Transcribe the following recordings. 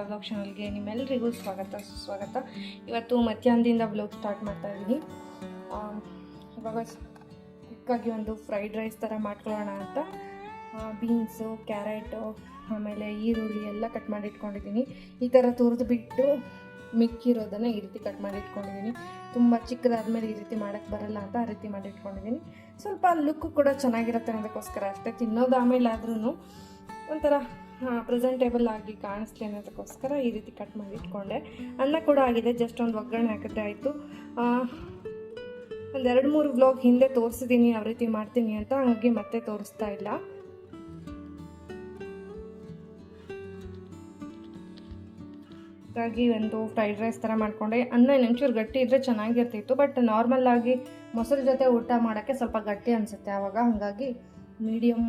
Kannada vlog ಚಾನಲ್ಗೆ ನಿಮ್ಮೆಲ್ಲರಿಗೂ ಸ್ವಾಗತ, ಸುಸ್ವಾಗತ. ಇವತ್ತು ಮಧ್ಯಾಹ್ನದಿಂದ ವ್ಲಾಗ್ ಸ್ಟಾರ್ಟ್ ಮಾಡ್ತಾ ಇದ್ದೀನಿ. ಇವಾಗ ಕ್ವಿಕ್ಕಾಗಿ ಒಂದು ಫ್ರೈಡ್ ರೈಸ್ ಥರ ಮಾಡ್ಕೊಳ್ಳೋಣ ಅಂತ. ಬೀನ್ಸು ಕ್ಯಾರೆಟು ಆಮೇಲೆ ಈರುಳ್ಳಿ ಎಲ್ಲ ಕಟ್ ಮಾಡಿ ಇಟ್ಕೊಂಡಿದ್ದೀನಿ ಈ ಥರ ತುರಿದು ಬಿಟ್ಟು ಮಿಕ್ಕಿರೋದನ್ನು ಈ ರೀತಿ ಕಟ್ ಮಾಡಿ ಇಟ್ಕೊಂಡಿದ್ದೀನಿ ತುಂಬ ಚಿಕ್ಕದಾದ್ಮೇಲೆ ಈ ರೀತಿ ಮಾಡೋಕ್ಕೆ ಬರಲ್ಲ ಅಂತ ಆ ರೀತಿ ಮಾಡಿ ಇಟ್ಕೊಂಡಿದ್ದೀನಿ ಸ್ವಲ್ಪ ಲುಕ್ ಕೂಡ ಚೆನ್ನಾಗಿರುತ್ತೆ ಅನ್ನೋದಕ್ಕೋಸ್ಕರ ಅಷ್ಟೇ. ತಿನ್ನೋದು ಆಮೇಲೆ ಆದ್ರೂ ಒಂಥರ ಪ್ರೆಸೆಂಟೇಬಲ್ ಆಗಿ ಕಾಣಿಸ್ಲಿ ಅನ್ನೋದಕ್ಕೋಸ್ಕರ ಈ ರೀತಿ ಕಟ್ ಮಾಡಿ ಇಟ್ಕೊಂಡೆ. ಅನ್ನ ಕೂಡ ಆಗಿದೆ ಜಸ್ಟ್ ಒಂದು ಒಗ್ಗರಣೆ ಹಾಕಿದ್ರೆ ಆಯಿತು. ಒಂದು ಎರಡು ಮೂರು ವ್ಲಾಗ್ ಹಿಂದೆ ತೋರಿಸಿದ್ದೀನಿ ಯಾವ ರೀತಿ ಮಾಡ್ತೀನಿ ಅಂತ, ಹಾಗಾಗಿ ಮತ್ತೆ ತೋರಿಸ್ತಾ ಇಲ್ಲ. ಹಾಗಾಗಿ ಒಂದು ಫ್ರೈಡ್ ರೈಸ್ ಥರ ಮಾಡಿಕೊಂಡೆ. ಅನ್ನ ಇನ್ನೊಂಚೂರು ಗಟ್ಟಿ ಇದ್ದರೆ ಚೆನ್ನಾಗಿರ್ತಿತ್ತು ಬಟ್ ನಾರ್ಮಲ್ ಆಗಿ ಮೊಸರು ಜೊತೆ ಊಟ ಮಾಡೋಕ್ಕೆ ಸ್ವಲ್ಪ ಗಟ್ಟಿ ಅನಿಸುತ್ತೆ ಆವಾಗ ಹಾಗಾಗಿ ಮೀಡಿಯಮ್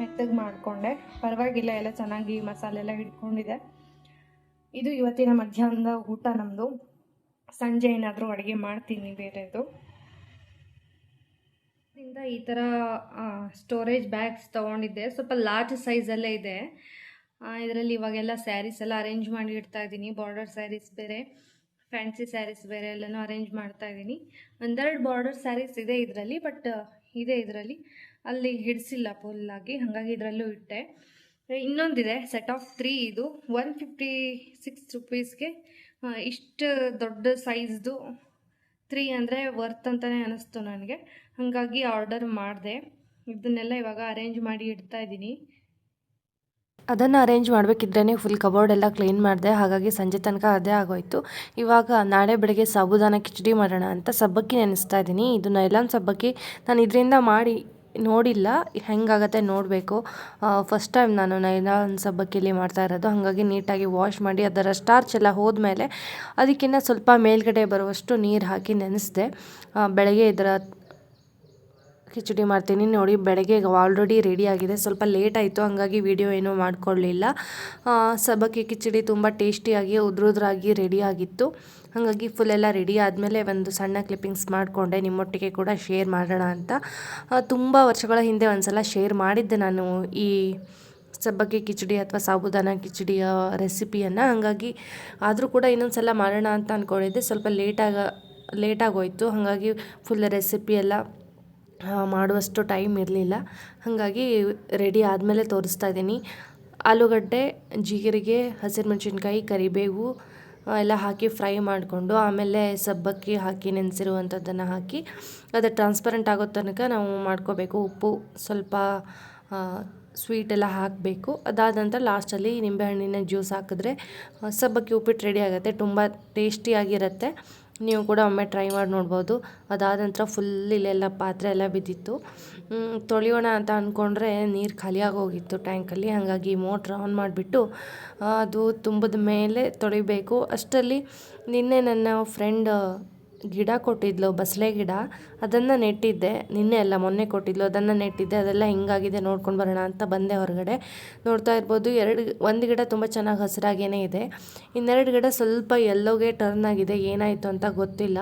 ಮೆತ್ತಗೆ ಮಾಡಿಕೊಂಡೆ. ಪರವಾಗಿಲ್ಲ, ಎಲ್ಲ ಚೆನ್ನಾಗಿ ಮಸಾಲೆ ಎಲ್ಲ ಹಿಡ್ಕೊಂಡಿದೆ. ಇದು ಇವತ್ತಿನ ಮಧ್ಯಾಹ್ನದ ಊಟ ನಮ್ಮದು ಸಂಜೆ ಏನಾದರೂ ಅಡುಗೆ ಮಾಡ್ತೀನಿ ಬೇರೆದು. ಇಂದ ಈ ಥರ ಸ್ಟೋರೇಜ್ ಬ್ಯಾಗ್ಸ್ ತೊಗೊಂಡಿದ್ದೆ. ಸ್ವಲ್ಪ ಲಾರ್ಜ್ ಸೈಜಲ್ಲೇ ಇದೆ. ಇದರಲ್ಲಿ ಇವಾಗೆಲ್ಲ ಸ್ಯಾರೀಸ್ ಎಲ್ಲ ಅರೇಂಜ್ ಮಾಡಿ ಇಡ್ತಾ ಇದ್ದೀನಿ. ಬಾರ್ಡರ್ ಸ್ಯಾರೀಸ್ ಬೇರೆ ಫ್ಯಾನ್ಸಿ ಸ್ಯಾರೀಸ್ ಬೇರೆ ಎಲ್ಲನೂ ಅರೇಂಜ್ ಮಾಡ್ತಾ ಇದ್ದೀನಿ. ಒಂದೆರಡು ಬಾರ್ಡರ್ ಸ್ಯಾರೀಸ್ ಇದೆ ಇದರಲ್ಲಿ ಬಟ್ ಇದೆ ಇದರಲ್ಲಿ. ಅಲ್ಲಿ ಹಿಡಿಸಿಲ್ಲ ಫುಲ್ಲಾಗಿ ಹಾಗಾಗಿ ಇದರಲ್ಲೂ ಇಟ್ಟೆ. ಇನ್ನೊಂದಿದೆ ಸೆಟ್ ಆಫ್ ತ್ರೀ ಇದು. ಒನ್ ಫಿಫ್ಟಿ ಸಿಕ್ಸ್ ರುಪೀಸ್ಗೆ ಇಷ್ಟು ದೊಡ್ಡ ಸೈಜ್ದು ತ್ರೀ ಅಂದರೆ ವರ್ತ್ ಅಂತಲೇ ಅನ್ನಿಸ್ತು ನನಗೆ. ಹಾಗಾಗಿ ಆರ್ಡರ್ ಮಾಡಿದೆ. ಇದನ್ನೆಲ್ಲ ಇವಾಗ ಅರೇಂಜ್ ಮಾಡಿ ಇಡ್ತಾ ಇದ್ದೀನಿ. ಅದನ್ನು ಅರೇಂಜ್ ಮಾಡಬೇಕಿದ್ರೇ ಫುಲ್ ಕಬೋರ್ಡ್ ಎಲ್ಲ ಕ್ಲೀನ್ ಮಾಡಿದೆ. ಹಾಗಾಗಿ ಸಂಜೆ ತನಕ ಅದೇ ಆಗೋಯಿತು. ಇವಾಗ ನಾಳೆ ಬೆಳಗ್ಗೆ ಸಾಬುದಾನ ಕಿಚಡಿ ಮಾಡೋಣ ಅಂತ ಸಬ್ಬಕ್ಕಿ ನೆನೆಸ್ತಾ ಇದ್ದೀನಿ. ಇದು ನೈಲಾನ್ ಸಬ್ಬಕ್ಕಿ. ನಾನು ಇದರಿಂದ ಮಾಡಿ ನೋಡಿಲ್ಲ, ಹೆಂಗಾಗತ್ತೆ ನೋಡಬೇಕು. ಫಸ್ಟ್ ಟೈಮ್ ನಾನು ನೈನಾನ್ಸ್ ಸಬ್ಬಕ್ಕಿಲಿ ಮಾಡ್ತಾ ಇರೋದು. ಹಾಗಾಗಿ ನೀಟಾಗಿ ವಾಶ್ ಮಾಡಿ ಅದರ ಸ್ಟಾರ್ಚ್ ಎಲ್ಲ ಹೋದ್ಮೇಲೆ ಅದಕ್ಕಿಂತ ಸ್ವಲ್ಪ ಮೇಲ್ಗಡೆ ಬರುವಷ್ಟು ನೀರು ಹಾಕಿ ನೆನೆಸಿದೆ. ಬೆಳಗ್ಗೆ ಇದರ ಕಿಚಡಿ ಮಾಡ್ತೀನಿ. ನೋಡಿ ಬೆಳಗ್ಗೆ ಆಲ್ರೆಡಿ ರೆಡಿ ಆಗಿದೆ. ಸ್ವಲ್ಪ ಲೇಟ್ ಆಯಿತು ಹಾಗಾಗಿ ವಿಡಿಯೋ ಏನೂ ಮಾಡ್ಕೊಳ್ಳಲಿಲ್ಲ ಆ, ಸಬ್ಬಕ್ಕಿ ಕಿಚಡಿ ತುಂಬ ಟೇಸ್ಟಿಯಾಗಿ ಉದ್ರುದ್ರಾಗಿ ರೆಡಿ ಆಗಿತ್ತು. ಹಾಗಾಗಿ ಫುಲ್ ಎಲ್ಲ ರೆಡಿ ಆದಮೇಲೆ ಒಂದು ಸಣ್ಣ ಕ್ಲಿಪ್ಪಿಂಗ್ಸ್ ಮಾಡಿಕೊಂಡೆ. ನಿಮ್ಮೊಟ್ಟಿಗೆ ಕೂಡ ಶೇರ್ ಮಾಡೋಣ ಅಂತ. ತುಂಬ ವರ್ಷಗಳ ಹಿಂದೆ ಒಂದು ಸಲ ಶೇರ್ ಮಾಡಿದ್ದೆ ನಾನು ಈ ಸಬ್ಬಕ್ಕಿ ಕಿಚಡಿ ಅಥವಾ ಸಾಬುದಾನ ಕಿಚಡಿಯ ರೆಸಿಪಿಯನ್ನು ಹಾಗಾಗಿ ಆದರೂ ಕೂಡ ಇನ್ನೊಂದು ಸಲ ಮಾಡೋಣ ಅಂತ ಅಂದ್ಕೊಂಡಿದ್ದೆ ಸ್ವಲ್ಪ ಲೇಟಾಗ ಲೇಟಾಗೋಯ್ತು ಹಾಗಾಗಿ ಫುಲ್ ರೆಸಿಪಿ ಎಲ್ಲ ಮಾಡುವಷ್ಟು ಟೈಮ್ ಇರಲಿಲ್ಲ. ಹಾಗಾಗಿ ರೆಡಿ ಆದಮೇಲೆ ತೋರಿಸ್ತಾ ಇದ್ದೀನಿ. ಆಲೂಗಡ್ಡೆ, ಜೀರಿಗೆ ಹಸಿರುಮೆಣಸಿನ್ಕಾಯಿ ಕರಿಬೇವು ಎಲ್ಲ ಹಾಕಿ ಫ್ರೈ ಮಾಡಿಕೊಂಡು ಆಮೇಲೆ ಸಬ್ಬಕ್ಕಿ ಹಾಕಿ ನೆನೆಸಿರುವಂಥದ್ದನ್ನು ಹಾಕಿ ಅದು ಟ್ರಾನ್ಸ್ಪರೆಂಟ್ ಆಗೋ ತನಕ ನಾವು ಮಾಡ್ಕೋಬೇಕು. ಉಪ್ಪು ಸ್ವಲ್ಪ ಸ್ವೀಟ್ ಎಲ್ಲ ಹಾಕಬೇಕು. ಅದಾದ ನಂತರ ಲಾಸ್ಟಲ್ಲಿ ನಿಂಬೆಹಣ್ಣಿನ ಜ್ಯೂಸ್ ಹಾಕಿದ್ರೆ ಸಬ್ಬಕ್ಕಿ ಉಪ್ಪಿಟ್ಟು ರೆಡಿ ಆಗುತ್ತೆ. ತುಂಬ ಟೇಸ್ಟಿಯಾಗಿರುತ್ತೆ ನೀವು ಕೂಡ ಒಮ್ಮೆ ಟ್ರೈ ಮಾಡಿ ನೋಡ್ಬೋದು. ಅದಾದ ನಂತರ ಫುಲ್ ಇಲ್ಲೆಲ್ಲ ಪಾತ್ರೆ ಎಲ್ಲ ಬಿದ್ದಿತ್ತು. ತೊಳೆಯೋಣ ಅಂತ ಅಂದ್ಕೊಂಡ್ರೆ ನೀರು ಖಾಲಿಯಾಗಿ ಹೋಗಿತ್ತು ಟ್ಯಾಂಕಲ್ಲಿ ಹಾಗಾಗಿ ಮೋಟ್ರ್ ಆನ್ ಮಾಡಿಬಿಟ್ಟು ಅದು ತುಂಬಿದ ಮೇಲೆ ತೊಳಿಬೇಕು. ಅಷ್ಟರಲ್ಲಿ ನಿನ್ನೆ ನನ್ನ ಫ್ರೆಂಡ್ ಗಿಡ ಕೊಟ್ಟಿದ್ಲು ಬಸಳೆ ಗಿಡ. ಅದನ್ನು ನೆಟ್ಟಿದ್ದೆ. ನಿನ್ನೆ ಅಲ್ಲ, ಮೊನ್ನೆ ಕೊಟ್ಟಿದ್ಲು. ಅದನ್ನು ನೆಟ್ಟಿದ್ದೆ. ಅದೆಲ್ಲ ಹಿಂಗಾಗಿದೆ, ನೋಡ್ಕೊಂಡು ಬರೋಣ ಅಂತ ಬಂದೆ ಹೊರಗಡೆ. ನೋಡ್ತಾ ಇರ್ಬೋದು, ಎರಡು, ಒಂದು ಗಿಡ ತುಂಬ ಚೆನ್ನಾಗಿ ಹಸಿರಾಗೇ ಇದೆ. ಇನ್ನೆರಡು ಗಿಡ ಸ್ವಲ್ಪ ಎಲ್ಲೋಗೆ ಟರ್ನ್ ಆಗಿದೆ. ಏನಾಯಿತು ಅಂತ ಗೊತ್ತಿಲ್ಲ.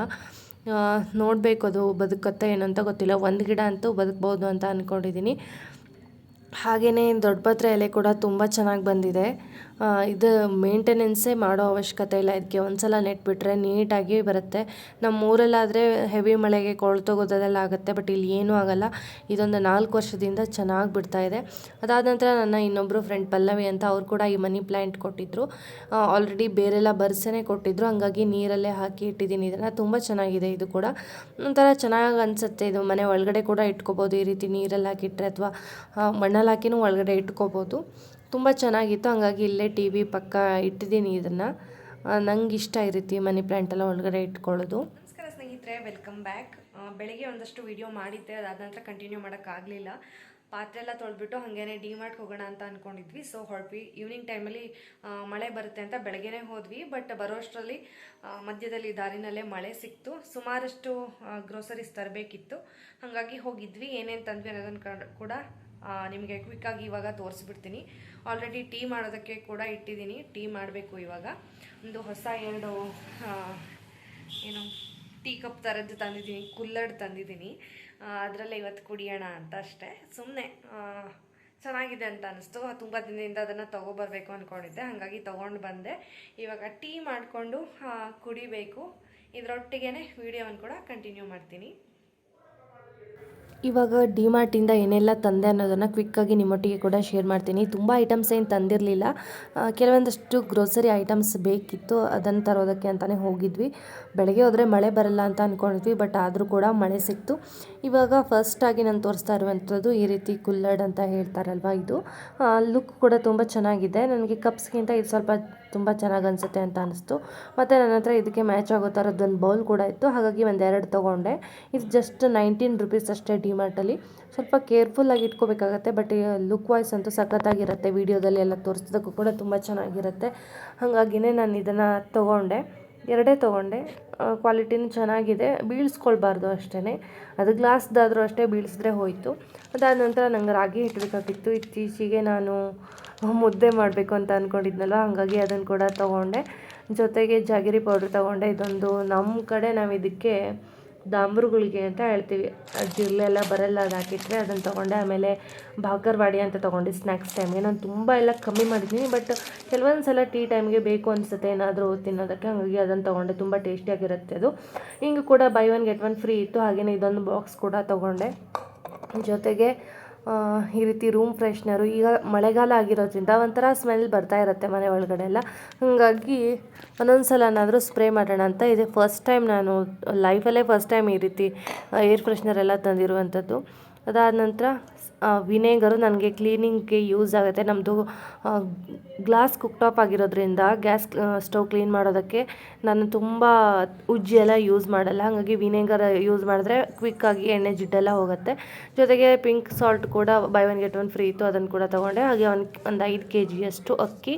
ನೋಡಬೇಕು ಅದು ಬದುಕುತ್ತೆ ಏನು ಅಂತ ಗೊತ್ತಿಲ್ಲ. ಒಂದು ಗಿಡ ಅಂತೂ ಬದುಕ್ಬೋದು ಅಂತ ಅಂದ್ಕೊಂಡಿದ್ದೀನಿ ಹಾಗೆಯೇ ದೊಡ್ಡಪತ್ರೆ ಎಲೆ ಕೂಡ ತುಂಬ ಚೆನ್ನಾಗಿ ಬಂದಿದೆ. ಇದು ಮೇಂಟೆನೆನ್ಸೇ ಮಾಡೋ ಅವಶ್ಯಕತೆ ಇಲ್ಲ. ಇದಕ್ಕೆ ಒಂದ್ಸಲ ನೆಟ್ಬಿಟ್ರೆ ನೀಟಾಗಿ ಬರುತ್ತೆ. ನಮ್ಮ ಊರಲ್ಲಾದರೆ ಹೆವಿ ಮಳೆಗೆ ಕೊಳ್ತೋಗೋದೆಲ್ಲ ಆಗುತ್ತೆ ಬಟ್ ಇಲ್ಲಿ ಏನೂ ಆಗಲ್ಲ. ಇದೊಂದು ನಾಲ್ಕು ವರ್ಷದಿಂದ ಚೆನ್ನಾಗಿ ಬಿಡ್ತಾ ಇದೆ. ಅದಾದ ನಂತರ ನನ್ನ ಇನ್ನೊಬ್ಬರು ಫ್ರೆಂಡ್ ಪಲ್ಲವಿ ಅಂತ ಅವ್ರು ಕೂಡ ಈ ಮನಿ ಪ್ಲ್ಯಾಂಟ್ ಕೊಟ್ಟಿದ್ದರು ಆಲ್ರೆಡಿ ಬೇರೆಲ್ಲ ಬರ್ಸೇ ಕೊಟ್ಟಿದ್ದರು ಹಂಗಾಗಿ ನೀರಲ್ಲೇ ಹಾಕಿ ಇಟ್ಟಿದ್ದೀನಿ. ಇದನ್ನು ತುಂಬ ಚೆನ್ನಾಗಿದೆ ಇದು ಕೂಡ. ಒಂಥರ ಚೆನ್ನಾಗಿ ಅನಿಸುತ್ತೆ. ಇದು ಮನೆ ಒಳಗಡೆ ಕೂಡ ಇಟ್ಕೋಬೋದು. ಈ ರೀತಿ ನೀರಲ್ಲಿ ಹಾಕಿಟ್ರೆ ಅಥವಾ ಮಣ್ಣಲ್ಲಿ ಹಾಕಿನೂ ಒಳಗಡೆ ಇಟ್ಕೋಬೋದು. ತುಂಬ ಚೆನ್ನಾಗಿತ್ತು. ಹಂಗಾಗಿ ಇಲ್ಲೇ ಟಿ ವಿ ಪಕ್ಕ ಇಟ್ಟಿದ್ದೀನಿ ಇದನ್ನು. ನಂಗೆ ಇಷ್ಟ ಈ ಮನಿ ಪ್ಲ್ಯಾಂಟ್ ಎಲ್ಲ ಒಳಗಡೆ ಇಟ್ಕೊಳ್ಳೋದು. ನಮಸ್ಕಾರ ಸ್ನೇಹಿತರೆ, ವೆಲ್ಕಮ್ ಬ್ಯಾಕ್. ಬೆಳಿಗ್ಗೆ ಒಂದಷ್ಟು ವಿಡಿಯೋ ಮಾಡಿದ್ದೆ, ಅದಾದ ನಂತರ ಕಂಟಿನ್ಯೂ ಮಾಡೋಕ್ಕಾಗಲಿಲ್ಲ ಪಾತ್ರೆ ಎಲ್ಲ ತೊಳೆದ್ಬಿಟ್ಟು ಹಾಗೇನೆ ಮಾರ್ಟ್ ಹೋಗೋಣ ಅಂತ ಅಂದ್ಕೊಂಡಿದ್ವಿ ಸೊ ಹೊರಟ್ವಿ. ಈವ್ನಿಂಗ್ ಟೈಮಲ್ಲಿ ಮಳೆ ಬರುತ್ತೆ ಅಂತ ಬೆಳಗ್ಗೆನೇ ಹೋದ್ವಿ. ಬಟ್ ಬರೋಷ್ಟರಲ್ಲಿ ಮಧ್ಯದಲ್ಲಿ ದಾರಿನಲ್ಲೇ ಮಳೆ ಸಿಕ್ತು. ಸುಮಾರಷ್ಟು ಗ್ರೋಸರೀಸ್ ತರಬೇಕಿತ್ತು. ಹಾಗಾಗಿ ಹೋಗಿದ್ವಿ. ಏನೇನು ತಂದ್ವಿ ಅನ್ನೋದನ್ನು ಕಡ್- ನಿಮಗೆ ಕ್ವಿಕ್ಕಾಗಿ ಇವಾಗ ತೋರಿಸ್ಬಿಡ್ತೀನಿ. ಆಲ್ರೆಡಿ ಟೀ ಮಾಡೋದಕ್ಕೆ ಕೂಡ ಇಟ್ಟಿದ್ದೀನಿ. ಟೀ ಮಾಡಬೇಕು ಇವಾಗ. ಒಂದು ಹೊಸ ಎರಡು ಏನು ಟೀ ಕಪ್ ಥರದ್ದು ತಂದಿದ್ದೀನಿ. ಕುಲ್ಲಡ್ ತಂದಿದ್ದೀನಿ. ಅದರಲ್ಲೇ ಇವತ್ತು ಕುಡಿಯೋಣ ಅಂತ ಅಷ್ಟೇ. ಸುಮ್ಮನೆ ಚೆನ್ನಾಗಿದೆ ಅಂತ ಅನಿಸ್ತು. ತುಂಬ ದಿನದಿಂದ ಅದನ್ನು ತೊಗೊಬರ್ಬೇಕು ಅಂದ್ಕೊಂಡಿದ್ದೆ ಹಾಗಾಗಿ ತೊಗೊಂಡು ಬಂದೆ. ಇವಾಗ ಟೀ ಮಾಡಿಕೊಂಡು ಕುಡಿಬೇಕು. ಇದರೊಟ್ಟಿಗೆ ವಿಡಿಯೋವನ್ನು ಕೂಡ ಕಂಟಿನ್ಯೂ ಮಾಡ್ತೀನಿ. ಇವಾಗ ಡಿಮಾರ್ಟಿಂದ ಏನೆಲ್ಲ ತಂದೆ ಅನ್ನೋದನ್ನು ಕ್ವಿಕ್ಕಾಗಿ ನಿಮ್ಮೊಟ್ಟಿಗೆ ಕೂಡ ಶೇರ್ ಮಾಡ್ತೀನಿ. ತುಂಬ ಐಟಮ್ಸ್ ಏನು ತಂದಿರಲಿಲ್ಲ. ಕೆಲವೊಂದಷ್ಟು ಗ್ರೋಸರಿ ಐಟಮ್ಸ್ ಬೇಕಿತ್ತು. ಅದನ್ನು ತರೋದಕ್ಕೆ ಅಂತಲೇ ಹೋಗಿದ್ವಿ. ಬೆಳಗ್ಗೆ ಹೋದರೆ ಮಳೆ ಬರಲ್ಲ ಅಂತ ಅಂದ್ಕೊಂಡಿದ್ವಿ ಬಟ್ ಆದರೂ ಕೂಡ ಮಳೆ ಸಿಕ್ತು. ಇವಾಗ ಫಸ್ಟಾಗಿ ನಾನು ತೋರಿಸ್ತಾ ಇರುವಂಥದ್ದು ಈ ರೀತಿ ಕುಲ್ಲಡ್ ಅಂತ ಹೇಳ್ತಾರಲ್ವ ಇದು. ಲುಕ್ ಕೂಡ ತುಂಬ ಚೆನ್ನಾಗಿದೆ. ನನಗೆ ಕಪ್ಸ್ಗಿಂತ ಇದು ಸ್ವಲ್ಪ ತುಂಬ ಚೆನ್ನಾಗಿ ಅನಿಸುತ್ತೆ ಅಂತ ಅನಿಸ್ತು. ಮತ್ತು ನನ್ನ ಹತ್ರ ಇದಕ್ಕೆ ಮ್ಯಾಚ್ ಆಗೋ ಥರದ್ದೊಂದು ಬೌಲ್ ಕೂಡ ಇತ್ತು. ಹಾಗಾಗಿ ಒಂದೆರಡು ತೊಗೊಂಡೆ. ಇದು ಜಸ್ಟ್ ನೈನ್ಟೀನ್ ರುಪೀಸ್ ಅಷ್ಟೇ ಡಿಮಾರ್ಟಲ್ಲಿ ಸ್ವಲ್ಪ ಕೇರ್ಫುಲ್ಲಾಗಿ ಇಟ್ಕೋಬೇಕಾಗತ್ತೆ ಬಟ್ ಲುಕ್ ವಾಯ್ಸ್ ಅಂತೂ ಸಖತ್ತಾಗಿರುತ್ತೆ. ವೀಡಿಯೋದಲ್ಲಿ ಎಲ್ಲ ತೋರಿಸಿದಕ್ಕೂ ಕೂಡ ತುಂಬ ಚೆನ್ನಾಗಿರುತ್ತೆ. ಹಾಗಾಗಿನೇ ನಾನು ಇದನ್ನು ತೊಗೊಂಡೆ. ಎರಡೇ ತೊಗೊಂಡೆ. ಕ್ವಾಲಿಟಿನೂ ಚೆನ್ನಾಗಿದೆ. ಬೀಳ್ಸ್ಕೊಳ್ಬಾರ್ದು ಅಷ್ಟೇ ಅದು ಗ್ಲಾಸ್ದಾದರೂ ಅಷ್ಟೇ ಬೀಳಿಸಿದ್ರೆ ಹೋಯಿತು. ಅದಾದ ನಂತರ ನಂಗೆ ರಾಗಿ ಹಿಟ್ಟು ಬೇಕಾಗಿತ್ತು ಇತ್ತೀಚೆಗೆ ನಾನು ಮುದ್ದೆ ಮಾಡಬೇಕು ಅಂತ ಅಂದ್ಕೊಂಡಿದ್ನಲ್ಲ ಹಾಗಾಗಿ ಅದನ್ನು ಕೂಡ ತೊಗೊಂಡೆ. ಜೊತೆಗೆ ಜಾಗಿರಿ ಪೌಡ್ರ್ ತೊಗೊಂಡೆ. ಇದೊಂದು ನಮ್ಮ ಕಡೆ ನಾವು ಇದಕ್ಕೆ ದಾಂಬ್ರುಗಳಿಗೆ ಅಂತ ಹೇಳ್ತೀವಿ. ಜಿರಳೆ ಎಲ್ಲ ಬರಲ್ಲ, ಅದು ಹಾಕಿಟ್ರೆ ಅದನ್ನು ತೊಗೊಂಡೆ. ಆಮೇಲೆ ಬಾಕರ್ವಾಡಿ ಅಂತ ತೊಗೊಂಡೆ ಸ್ನ್ಯಾಕ್ಸ್ ಟೈಮ್ಗೆ ನಾನು ತುಂಬ ಎಲ್ಲ ಕಮ್ಮಿ ಮಾಡಿದ್ದೀನಿ, ಬಟ್ ಕೆಲವೊಂದು ಸಲ ಟೀ ಟೈಮ್ಗೆ ಬೇಕು ಅನಿಸುತ್ತೆ. ಏನಾದರೂ ತಿನ್ನೋದಕ್ಕೆ, ಹಾಗಾಗಿ ಅದನ್ನು ತೊಗೊಂಡೆ. ತುಂಬ ಟೇಸ್ಟಿಯಾಗಿರುತ್ತೆ ಅದು. ಹಿಂಗೆ ಕೂಡ buy one get one free ಇತ್ತು. ಹಾಗೆಯೇ ಇದೊಂದು ಬಾಕ್ಸ್ ಕೂಡ ತೊಗೊಂಡೆ. ಜೊತೆಗೆ ಈ ರೀತಿ ರೂಮ್ ಫ್ರೆಶ್ನರು ಈಗ ಮಳೆಗಾಲ ಆಗಿರೋದ್ರಿಂದ ಒಂಥರ ಸ್ಮೆಲ್ ಬರ್ತಾ ಇರುತ್ತೆ ಮನೆ ಒಳಗಡೆ ಎಲ್ಲ ಹಾಗಾಗಿ ಒಂದೊಂದು ಸಲನಾದರೂ ಸ್ಪ್ರೇ ಮಾಡೋಣ ಅಂತ ಇದೆ. ಫಸ್ಟ್ ಟೈಮ್ ನಾನು ಲೈಫಲ್ಲೇ ಫಸ್ಟ್ ಟೈಮ್ ಈ ರೀತಿ ಏರ್ ಫ್ರೆಶ್ನರ್ ಎಲ್ಲ ತಂದಿರುವಂಥದ್ದು. ಅದಾದ ನಂತರ ವಿನೇಗರು ನನಗೆ ಕ್ಲೀನಿಂಗ್ಗೆ ಯೂಸ್ ಆಗುತ್ತೆ. ನಮ್ಮದು ಗ್ಲಾಸ್ ಕುಕ್ಟಾಪ್ ಆಗಿರೋದ್ರಿಂದ ಗ್ಯಾಸ್ ಸ್ಟವ್ ಕ್ಲೀನ್ ಮಾಡೋದಕ್ಕೆ ನಾನು ತುಂಬ ಉಜ್ಜಿ ಎಲ್ಲ ಯೂಸ್ ಮಾಡಲ್ಲ. ಹಾಗಾಗಿ ವಿನೇಗರ್ ಯೂಸ್ ಮಾಡಿದ್ರೆ ಕ್ವಿಕ್ಕಾಗಿ ಎಣ್ಣೆ ಜಿಡ್ಡೆಲ್ಲ ಹೋಗುತ್ತೆ. ಜೊತೆಗೆ ಪಿಂಕ್ ಸಾಲ್ಟ್ ಕೂಡ buy one get one free ಇತ್ತು ಅದನ್ನು ಕೂಡ ತೊಗೊಂಡೆ. ಹಾಗೆ ಒಂದು ಒಂದು ಐದು ಕೆ ಜಿಯಷ್ಟು ಅಕ್ಕಿ,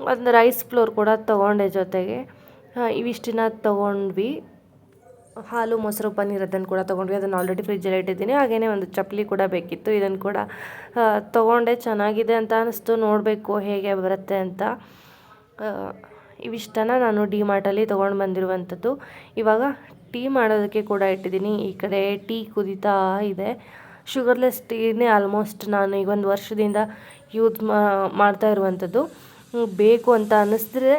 ಒಂದು ರೈಸ್ ಫ್ಲೋರ್ ಕೂಡ ತೊಗೊಂಡೆ ಜೊತೆಗೆ. ಇವಿಷ್ಟನ್ನ ತೊಗೊಂಡ್ವಿ. ಹಾಲು, ಮೊಸರು, ಪನ್ನೀರ್ ಅದನ್ನು ಕೂಡ ತೊಗೊಂಡ್ವಿ. ಅದನ್ನು ಆಲ್ರೆಡಿ ಫ್ರಿಜ್ಜಲ್ಲಿ ಇಟ್ಟಿದ್ದೀನಿ. ಹಾಗೆಯೇ ಒಂದು ಚಪ್ಪಲಿ ಕೂಡ ಬೇಕಿತ್ತು. ಇದನ್ನು ಕೂಡ ತೊಗೊಂಡೆ. ಚೆನ್ನಾಗಿದೆ ಅಂತ ಅನ್ನಿಸ್ತು ನೋಡಬೇಕು ಹೇಗೆ ಬರುತ್ತೆ ಅಂತ. ಇವಿಷ್ಟನ ನಾನು ಡಿ ಮಾರ್ಟಲ್ಲಿ ತೊಗೊಂಡು ಬಂದಿರುವಂಥದ್ದು. ಇವಾಗ ಟೀ ಮಾಡೋದಕ್ಕೆ ಕೂಡ ಇಟ್ಟಿದ್ದೀನಿ. ಈ ಕಡೆ ಟೀ ಕುದೀತಾ ಇದೆ. ಶುಗರ್ಲೆಸ್ ಟೀನೇ ಆಲ್ಮೋಸ್ಟ್ ನಾನು ಈಗ ಒಂದು ವರ್ಷದಿಂದ ಯೂಸ್ ಮಾಡ್ತಾ ಇರುವಂಥದ್ದು. ಬೇಕು ಅಂತ ಅನ್ನಿಸಿದ್ರೆ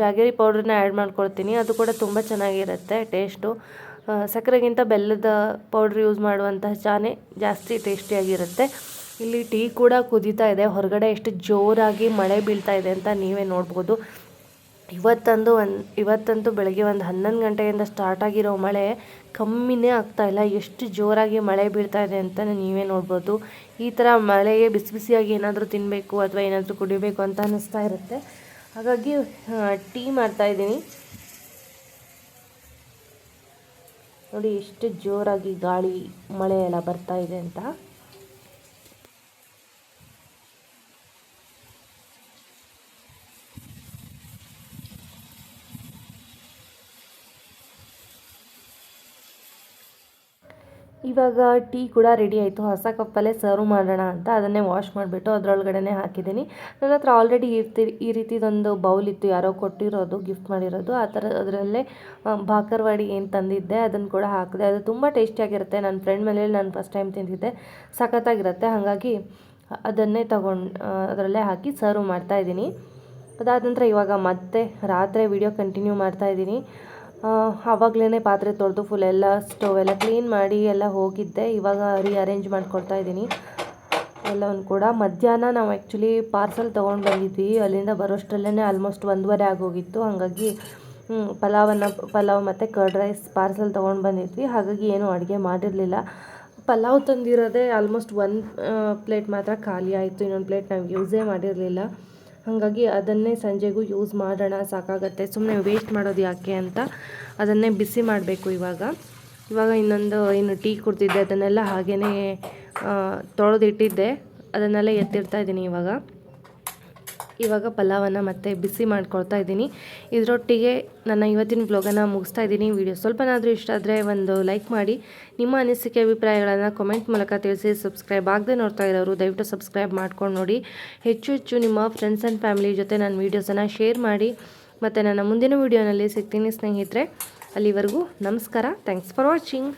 ಜಾಗರಿ ಪೌಡ್ರನ್ನ ಆ್ಯಡ್ ಮಾಡ್ಕೊಳ್ತೀನಿ. ಅದು ಕೂಡ ತುಂಬ ಚೆನ್ನಾಗಿರುತ್ತೆ, ಟೇಸ್ಟು. ಸಕ್ಕರೆಗಿಂತ ಬೆಲ್ಲದ ಪೌಡ್ರ್ ಯೂಸ್ ಮಾಡುವಂತಹ ಚಾನೇ ಜಾಸ್ತಿ ಟೇಸ್ಟಿಯಾಗಿರುತ್ತೆ. ಇಲ್ಲಿ ಟೀ ಕೂಡ ಕುದೀತಾ ಇದೆ. ಹೊರಗಡೆ ಎಷ್ಟು ಜೋರಾಗಿ ಮಳೆ ಬೀಳ್ತಾ ಇದೆ ಅಂತ ನೀವೇ ನೋಡ್ಬೋದು. ಇವತ್ತಂದು ಒಂದು, ಇವತ್ತಂತೂ ಬೆಳಗ್ಗೆ ಒಂದು ಹನ್ನೊಂದು ಗಂಟೆಯಿಂದ ಸ್ಟಾರ್ಟ್ ಆಗಿರೋ ಮಳೆ ಕಮ್ಮಿನೇ ಇಲ್ಲ. ಎಷ್ಟು ಜೋರಾಗಿ ಮಳೆ ಬೀಳ್ತಾ ಇದೆ ಅಂತ ನೀವೇ ನೋಡ್ಬೋದು. ಈ ಥರ ಮಳೆಗೆ ಬಿಸಿ ಬಿಸಿಯಾಗಿ ಏನಾದರೂ ತಿನ್ನಬೇಕು ಅಥವಾ ಏನಾದರೂ ಕುಡಿಬೇಕು ಅಂತ ಅನ್ನಿಸ್ತಾ ಇರುತ್ತೆ. ಹಾಗಾಗಿ ಟೀ ಮಾಡ್ತಾಯಿದ್ದೀನಿ ನೋಡಿ ಎಷ್ಟು ಜೋರಾಗಿ ಗಾಳಿ ಮಳೆ ಎಲ್ಲ ಬರ್ತಾ ಇದೆ ಅಂತ. ಇವಾಗ ಟೀ ಕೂಡ ರೆಡಿ ಆಯಿತು. ಹೊಸ ಕಪ್ಪಲ್ಲೇ ಸರ್ವ್ ಮಾಡೋಣ ಅಂತ ಅದನ್ನೇ ವಾಶ್ ಮಾಡಿಬಿಟ್ಟು ಅದರೊಳಗಡೆ ಹಾಕಿದ್ದೀನಿ. ನನ್ನ ಹತ್ರ ಆಲ್ರೆಡಿ ಇರ್ತಿ, ಈ ರೀತಿದೊಂದು ಬೌಲ್ ಇತ್ತು. ಯಾರೋ ಕೊಟ್ಟಿರೋದು ಗಿಫ್ಟ್ ಮಾಡಿರೋದು. ಆ ಥರ ಅದರಲ್ಲೇ ಬಾಕರ್ವಾಡಿ ಏನು ತಂದಿದ್ದೆ ಅದನ್ನು ಕೂಡ ಹಾಕಿದೆ. ಅದು ತುಂಬ ಟೇಸ್ಟಿಯಾಗಿರುತ್ತೆ ನನ್ನ ಫ್ರೆಂಡ್ ಮನೇಲಿ ನಾನು ಫಸ್ಟ್ ಟೈಮ್ ತಿಂದಿದ್ದೆ. ಸಖತ್ತಾಗಿರುತ್ತೆ. ಹಾಗಾಗಿ ಅದನ್ನೇ ತಗೊಂಡು ಅದರಲ್ಲೇ ಹಾಕಿ ಸರ್ವ್ ಮಾಡ್ತಾಯಿದ್ದೀನಿ ಅದಾದ ನಂತರ ಇವಾಗ ಮತ್ತೆ ರಾತ್ರಿ ವಿಡಿಯೋ ಕಂಟಿನ್ಯೂ ಮಾಡ್ತಾಯಿದ್ದೀನಿ ಆವಾಗಲೇ ಪಾತ್ರೆ ತೊಳೆದು ಫುಲ್ ಎಲ್ಲ ಸ್ಟವ್ ಎಲ್ಲ ಕ್ಲೀನ್ ಮಾಡಿ ಎಲ್ಲ ಹೋಗಿದ್ದೆ. ಇವಾಗ ರೀಅರೇಂಜ್ ಮಾಡ್ಕೊಳ್ತಾ ಇದ್ದೀನಿ. ಎಲ್ಲವನ್ನು ಕೂಡ. ಮಧ್ಯಾಹ್ನ ನಾವು ಆ್ಯಕ್ಚುಲಿ ಪಾರ್ಸಲ್ ತೊಗೊಂಡು ಬಂದಿದ್ವಿ. ಅಲ್ಲಿಂದ ಬರೋಷ್ಟರಲ್ಲೇ ಆಲ್ಮೋಸ್ಟ್ ಒಂದೂವರೆ ಆಗೋಗಿತ್ತು. ಹಾಗಾಗಿ ಪಲಾವನ್ನು, ಪಲಾವ್ ಮತ್ತು ಕರ್ಡ್ ರೈಸ್ ಪಾರ್ಸಲ್ ತೊಗೊಂಡು ಬಂದಿದ್ವಿ. ಹಾಗಾಗಿ ಏನೂ ಅಡುಗೆ ಮಾಡಿರಲಿಲ್ಲ. ಪಲಾವ್ ತಂದಿರೋದೇ ಆಲ್ಮೋಸ್ಟ್ ಒಂದು ಪ್ಲೇಟ್ ಮಾತ್ರ ಖಾಲಿ ಆಯಿತು. ಇನ್ನೊಂದು ಪ್ಲೇಟ್ ನಾವು ಯೂಸೇ ಮಾಡಿರಲಿಲ್ಲ. ಹಾಗಾಗಿ ಅದನ್ನೇ ಸಂಜೆಗೂ ಯೂಸ್ ಮಾಡೋಣ, ಸಾಕಾಗತ್ತೆ. ಸುಮ್ಮನೆ ವೇಸ್ಟ್ ಮಾಡೋದು ಯಾಕೆ ಅಂತ ಅದನ್ನೇ ಬಿಸಿ ಮಾಡಬೇಕು ಇವಾಗ. ಇವಾಗ ಇನ್ನೊಂದು ಏನು ಟೀ ಕುಡ್ತಿದ್ದೆ ಅದನ್ನೆಲ್ಲ ಹಾಗೆಯೇ ತೊಳೆದಿಟ್ಟಿದ್ದೆ. ಅದನ್ನೆಲ್ಲ ಎತ್ತಿಡ್ತಾ ಇದ್ದೀನಿ ಇವಾಗ. ಇವಾಗ ಪಲಾವನ್ನು ಮತ್ತೆ ಬಿಸಿ ಮಾಡ್ಕೊಳ್ತಾ ಇದ್ದೀನಿ. ಇದರೊಟ್ಟಿಗೆ ನನ್ನ ಇವತ್ತಿನ ಬ್ಲಾಗನ್ನು ಮುಗಿಸ್ತಾ ಇದ್ದೀನಿ. ವಿಡಿಯೋ ಸ್ವಲ್ಪನಾದರೂ ಇಷ್ಟ ಆದರೆ ಒಂದು ಲೈಕ್ ಮಾಡಿ. ನಿಮ್ಮ ಅನಿಸಿಕೆ, ಅಭಿಪ್ರಾಯಗಳನ್ನು ಕಮೆಂಟ್ ಮೂಲಕ ತಿಳಿಸಿ. ಸಬ್ಸ್ಕ್ರೈಬ್ ಆಗದೆ ನೋಡ್ತಾ ಇರೋರು ದಯವಿಟ್ಟು ಸಬ್ಸ್ಕ್ರೈಬ್ ಮಾಡ್ಕೊಂಡು ನೋಡಿ. ಹೆಚ್ಚು ಹೆಚ್ಚು ನಿಮ್ಮ ಫ್ರೆಂಡ್ಸ್ ಆ್ಯಂಡ್ ಫ್ಯಾಮಿಲಿ ಜೊತೆ ನನ್ನ ವೀಡಿಯೋಸನ್ನು ಶೇರ್ ಮಾಡಿ. ಮತ್ತು ನನ್ನ ಮುಂದಿನ ವೀಡಿಯೋನಲ್ಲಿ ಸಿಗ್ತೀನಿ ಸ್ನೇಹಿತರೆ. ಅಲ್ಲಿವರೆಗೂ ನಮಸ್ಕಾರ. Thanks for watching